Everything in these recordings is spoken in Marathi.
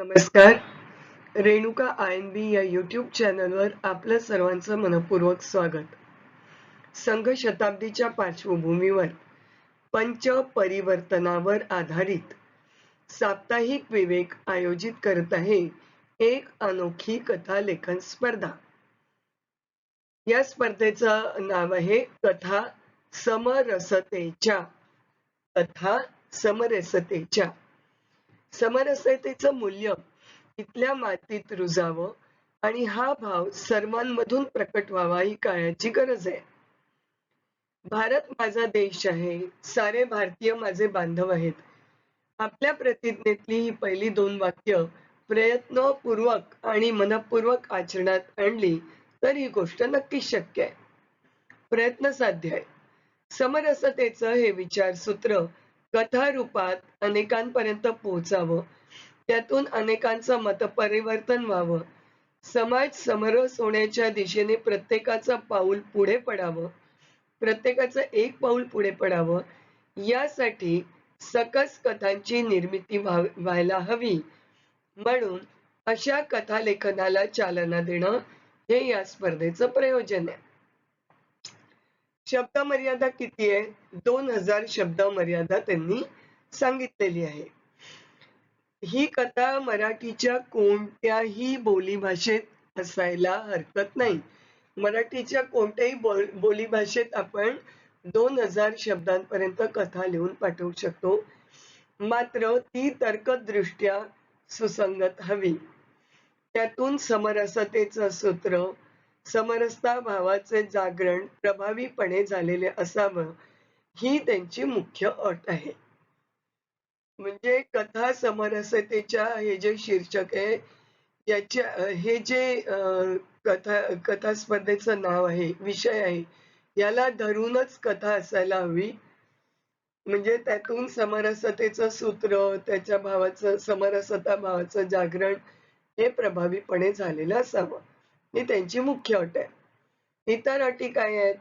नमस्कार. रेणुका आय एन बी या यूट्यूब चॅनलवर आपलं सर्वांचं मनपूर्वक स्वागत. संघ शताब्दीच्या पार्श्वभूमीवर पंच परिवर्तनावर आधारित साप्ताहिक विवेक आयोजित करत आहे एक अनोखी कथा लेखन स्पर्धा. या स्पर्धेचं नाव आहे कथा समरसतेच्या कथा समरसतेच्या. समरसतेचं मूल्य इथल्या मातीत रुजावं आणि हा भाव सर्वांमधून प्रकट व्हावा ही काळाची गरज आहे. भारत माझा देश आहे सारे भारतीय माझे बांधव आहेत. आपल्या प्रतिज्ञेतली ही पहिली दोन वाक्य प्रयत्नपूर्वक आणि मनपूर्वक आचरणात आणली तर ही गोष्ट नक्कीच शक्य आहे. प्रयत्न साध्य आहे. समरसतेचं हे विचारसूत्र कथा रूपात अनेकांपर्यंत पोहोचावं. त्यातून अनेकांचं मत परिवर्तन व्हावं. समाज समरस होण्याच्या दिशेने प्रत्येकाचं पाऊल पुढे पडावं. प्रत्येकाचं एक पाऊल पुढे पडावं. यासाठी सकस कथांची निर्मिती व्हायला हवी. म्हणून अशा कथा लेखनाला चालना देणं हे या स्पर्धेचं प्रयोजन आहे. शब्द मर्यादा किती आहे? दोन हजार शब्द मर्यादा त्यांनी सांगितलेली आहे. ही कथा मराठीच्या कोणत्याही बोली भाषेत असायला हरकत नाही. मराठीच्या कोणत्याही बोली भाषेत आपण दोन हजार शब्दांपर्यंत कथा लिहून पाठवू शकतो. मात्र ती तर्कदृष्ट्या सुसंगत हवी. त्यातून समरसतेचं सूत्र समरसता भावाचे जागरण प्रभावीपणे झालेले असावं ही त्यांची मुख्य अट आहे. म्हणजे कथा समरसतेच्या हे जे शीर्षक आहे याच्या हे जे कथा कथा स्पर्धेचं नाव आहे विषय आहे याला धरूनच कथा असायला हवी. म्हणजे त्यातून समरसतेचं सूत्र त्याच्या भावाचं समरसता भावाचं जागरण हे प्रभावीपणे झालेलं असावं. ही त्यांची मुख्य अट आहे. इतर अटी काय आहेत?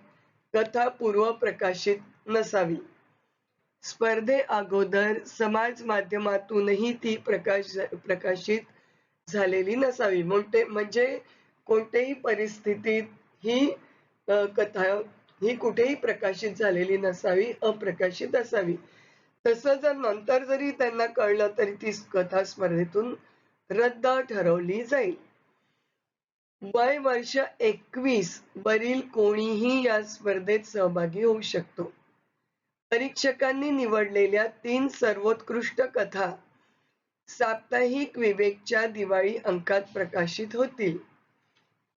कथा पूर्व प्रकाशित नसावी. स्पर्धे अगोदर समाज माध्यमातूनही ती प्रकाश प्रकाशित झालेली नसावी. म्हणते म्हणजे कोणत्याही परिस्थितीत ही कथा ही कुठेही प्रकाशित झालेली नसावी अप्रकाशित असावी. तसं जर नंतर जरी त्यांना कळलं तरी ती कथा स्पर्धेतून रद्द ठरवली जाईल. वय वर्ष एकवीस वरील कोणीही या स्पर्धेत सहभागी होऊ शकतो. परीक्षकांनी निवडलेल्या तीन सर्वोत्कृष्ट कथा साप्ताहिक विवेकच्या दिवाळी अंकात प्रकाशित होतील.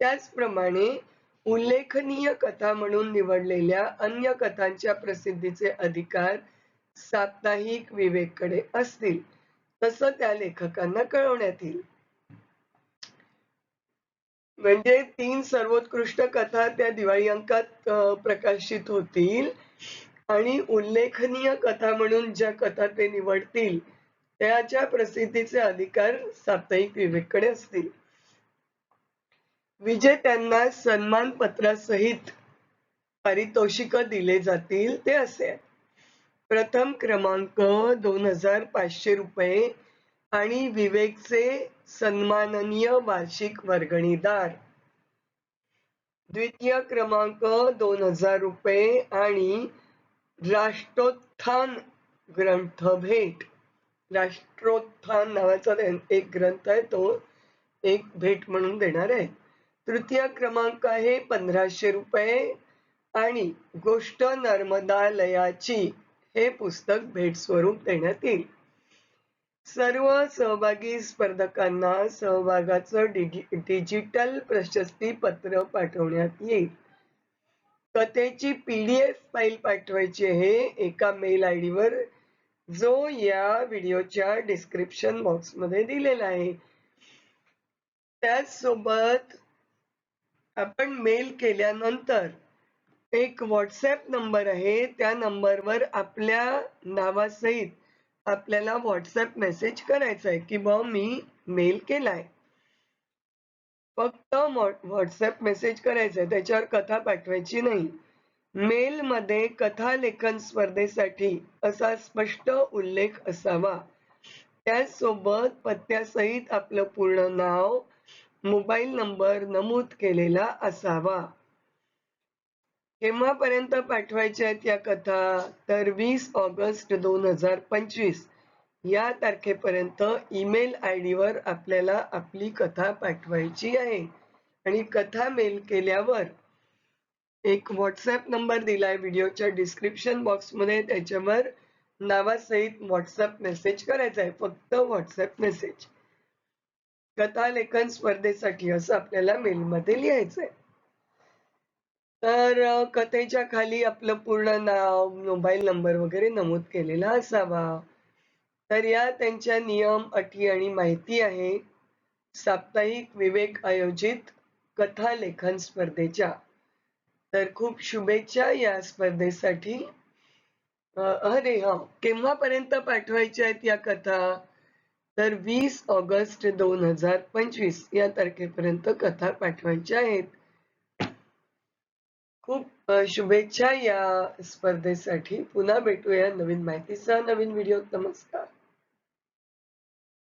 त्याचप्रमाणे उल्लेखनीय कथा म्हणून निवडलेल्या अन्य कथांच्या प्रसिद्धीचे अधिकार साप्ताहिक विवेककडे असतील तसं त्या लेखकांना कळवण्यात येईल. म्हणजे तीन सर्वोत्कृष्ट कथा त्या दिवाळी अंकात प्रकाशित होतील. आणि उल्लेखनीय कथा म्हणून ज्या कथा ते निवडतील त्याच्या प्रसिद्धीचे अधिकार साप्ताहिक विवेककडे असतील. विजेत्यांना सन्मान पत्रासहित पारितोषिक दिले जातील ते असे प्रथम क्रमांक दोन हजार पाचशे रुपये आणि विवेकचे सन्माननीय वार्षिक वर्गणीदार. द्वितीय क्रमांक दोन हजार रुपये आणि राष्ट्रोत्थान ग्रंथ भेट. राष्ट्रोत्थान नावाचा एक ग्रंथ आहे तो एक भेट म्हणून देणार आहे. तृतीय क्रमांक आहे पंधराशे रुपये आणि गोष्ट नर्मदालयाची हे पुस्तक भेट स्वरूप देण्यात येईल. सर्व सहभागी स्पर्धकांना सहभागाचं डिजिटल प्रशस्ती पत्र पाठवण्यात येईल. कथेची पी डी एफ फाईल पाठवायची आहे एका मेल आय वर जो या व्हिडिओच्या डिस्क्रिप्शन बॉक्समध्ये दिलेला आहे. त्याचसोबत आपण मेल केल्यानंतर एक व्हॉट्सअप नंबर आहे. त्या नंबरवर आपल्या नावासहित आपल्याला व्हॉट्सअप मेसेज करायचा आहे की मी मेल केलाय. फक्त व्हॉट्सअप मेसेज करायचा त्याच्यावर कथा पाठवायची नाही. मेल मध्ये कथा लेखन स्पर्धेसाठी असा स्पष्ट उल्लेख असावा. त्याचसोबत पत्त्यासहित आपलं पूर्ण नाव मोबाईल नंबर नमूद केलेला असावा. केव्हापर्यंत पाठवायच्या आहेत या कथा? तर वीस ऑगस्ट दोन हजार पंचवीस. या तारखेपर्यंत ईमेल आय वर आपल्याला आपली कथा पाठवायची आहे. आणि कथा मेल केल्यावर एक व्हॉट्सअप नंबर दिलाय व्हिडिओच्या डिस्क्रिप्शन बॉक्समध्ये. त्याच्यावर नावासहित व्हॉट्सअप मेसेज करायचा आहे. फक्त व्हॉट्सअप मेसेज कथा लेखन स्पर्धेसाठी असं आपल्याला मेलमध्ये लिहायचंय. तर कथेच्या खाली आपलं पूर्ण नाव मोबाईल नंबर वगैरे नमूद केलेला असावा. तर या त्यांच्या नियम अटी आणि माहिती आहे. साप्ताहिक विवेक आयोजित कथा लेखन स्पर्धेच्या. तर खूप शुभेच्छा या स्पर्धेसाठी. अरे हा केव्हापर्यंत पाठवायच्या आहेत या कथा? तर वीस ऑगस्ट दोन हजार पंचवीस या तारखेपर्यंत कथा पाठवायच्या आहेत. खूप शुभेच्छा या स्पर्धेसाठी. पुन्हा भेटूया नवीन माहितीसह. नवीन व्हिडिओ नमस्कार.